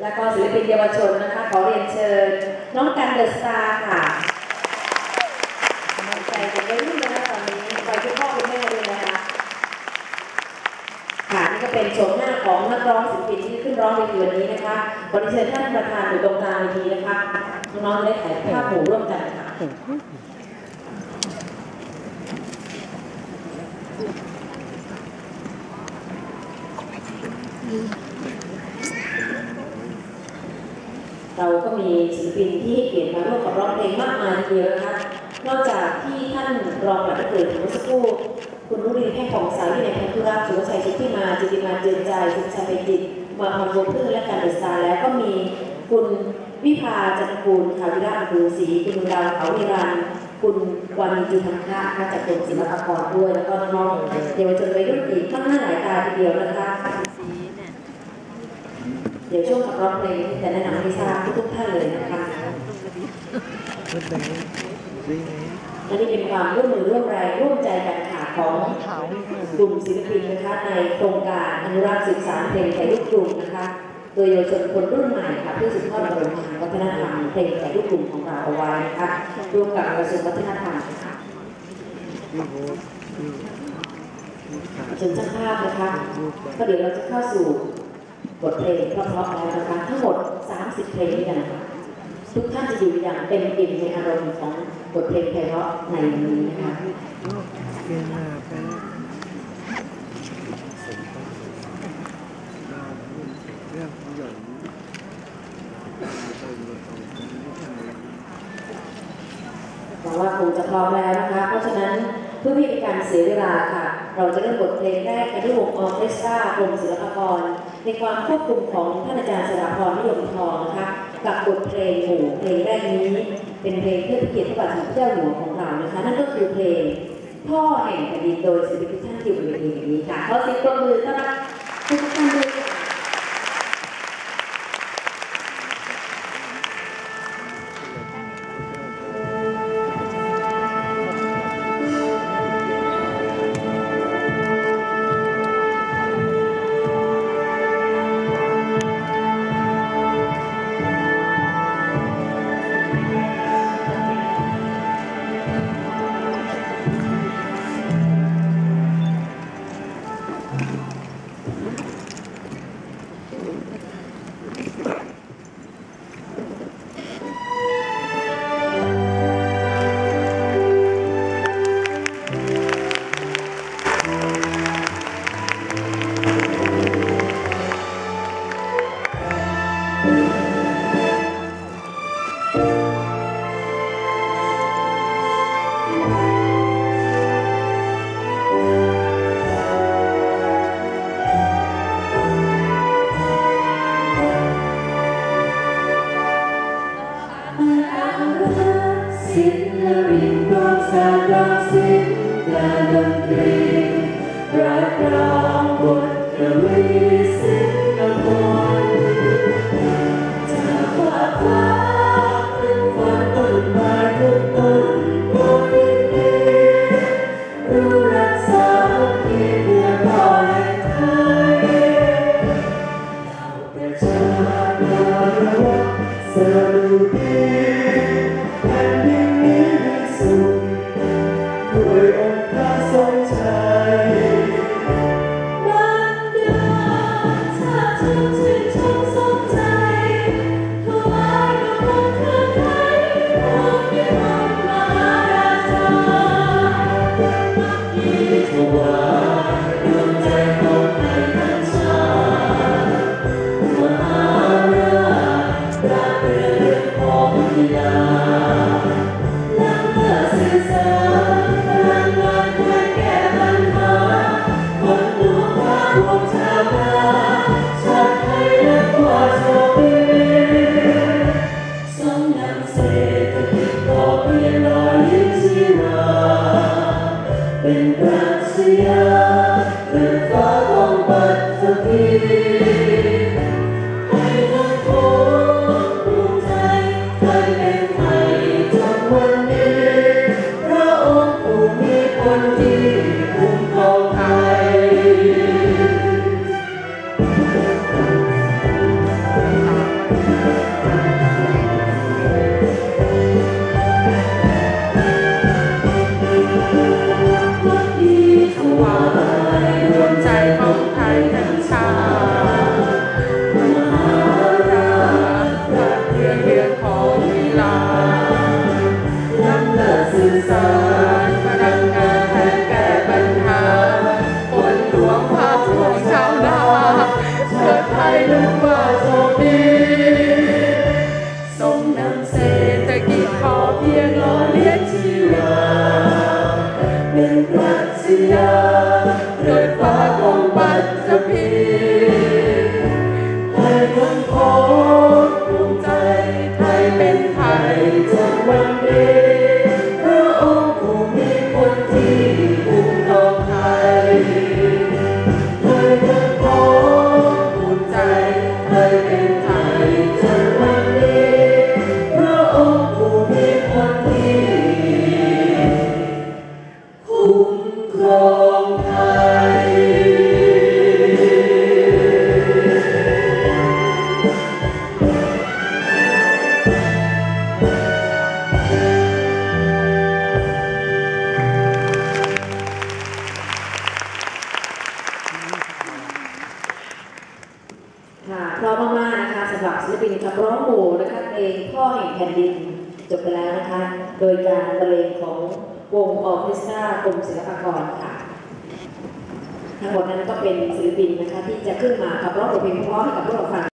แล้วก็ศิลปินเยาวชนนะคะ ขอเรียนเชิญ น้องกันเดอะสตาร์ค่ะกำลังใจเด็กวัยรุ่นนะตอนนี้ไปคุณพ่อคุณแม่ด้วยนะคะค่ะนี่ก็เป็นโฉมหน้าของนักร้องศิลปินที่ขึ้นร้องเวทีวันนี้นะคะวันนี้เชิญท่านประธานอยู่ตรงกลางเวทีนะคะน้องๆได้ถ่ายภาพหมู่ร่วมกันค่ะเราก็ มีศิลปินที่ให้เกียรติมาร่วมกับร้องเพลงมากมายทีเดียวนะคะนอกจากที่ท่านรองประธานเกิดถึงเมื่อสักครู่คุณรุรีแพ่งของสายวินัยพันธุรักษ์สุวชัยชิตที่มาจิติมาเจือนใจสุชัยไปจิตมาพรวงพึ่งและการเดชาแล้วก็มีคุณวิภาจันทกูลขาวิราชภูศรีคุณดาวเขาวิรันคุณวันจุธังคะนะคะจากกรมศิลปากรด้วย แล้วก็น้องเยาวชนวัยรุ่นอีกมากหน้าหลายตาทีเดียวนะคะ เดี๋ยวช่วงขับร้องเพลงจะแนะนำให้ทราบทุกๆท่านเลยนะคะ What the hell? See, และนี่เป็นความร่วมมือร่วมแรงร่วมใจกันค่ะของกลุ่มศิลปินนะคะในโครงการอนุรักษ์ศึกษาเพลงไทยลูกกรุงนะคะโดยเยาวชนคนรุ่นใหม่ค่ะเพื่อสืบทอดมรดกทางวัฒนธรรมเพลงไทยลูกกรุงของเราเอาไว้นะคะร่วมกับกระทรวงวัฒนธรรมค่ะ you vote, you, you เชิญช่างภาพนะคะก็เดี๋ยวเราจะเข้าสู่ บทเพลงเพราะๆแล้วนะคะทั้งหมด 30 เพลงด้วยกันนะคะทุกท่านจะอยู่อย่างเต็มอิ่มในอารมณ์ของบทเพลงไพเราะในวันนี้นะคะ can uh, pay. เรื่องใหญ่ หวังว่า คงจะพร้อมแล้วนะคะ เพราะฉะนั้นเพื่อไม่ให้เป็นการเสียเวลาค่ะ เราจะเริ่มบทเพลงแรกกันด้วยวงออเคสตรากรมศิลปากร ในความควบคุมของท่านอาจารย์สราพรนิยมทองนะคะ กับบทเพลงหมู่เพลงแรกนี้ เป็นเพลงเพื่อเกียรติพระบาทสมเด็จเจ้าอยู่หัวของเรานะคะ นั่นก็คือเพลงพ่อแห่งแผ่นดินโดยศิลปินท่านที่อยู่บนเวทีแห่งนี้ค่ะขอเสียงปรบมือต้อนรับทุกท่านด้วย มสร้าง Bintang siang berfakong batu não faz um แห่งแผ่นดินจบไปแล้วนะคะ โดยการบรรเลงของวงออเคสตรากรมศิลปากรค่ะ ทั้งหมดนั้นก็เป็นศิลปินนะคะที่จะขึ้นมาขับร้องบทเพลงเพราะๆให้กับพวกเราฟัง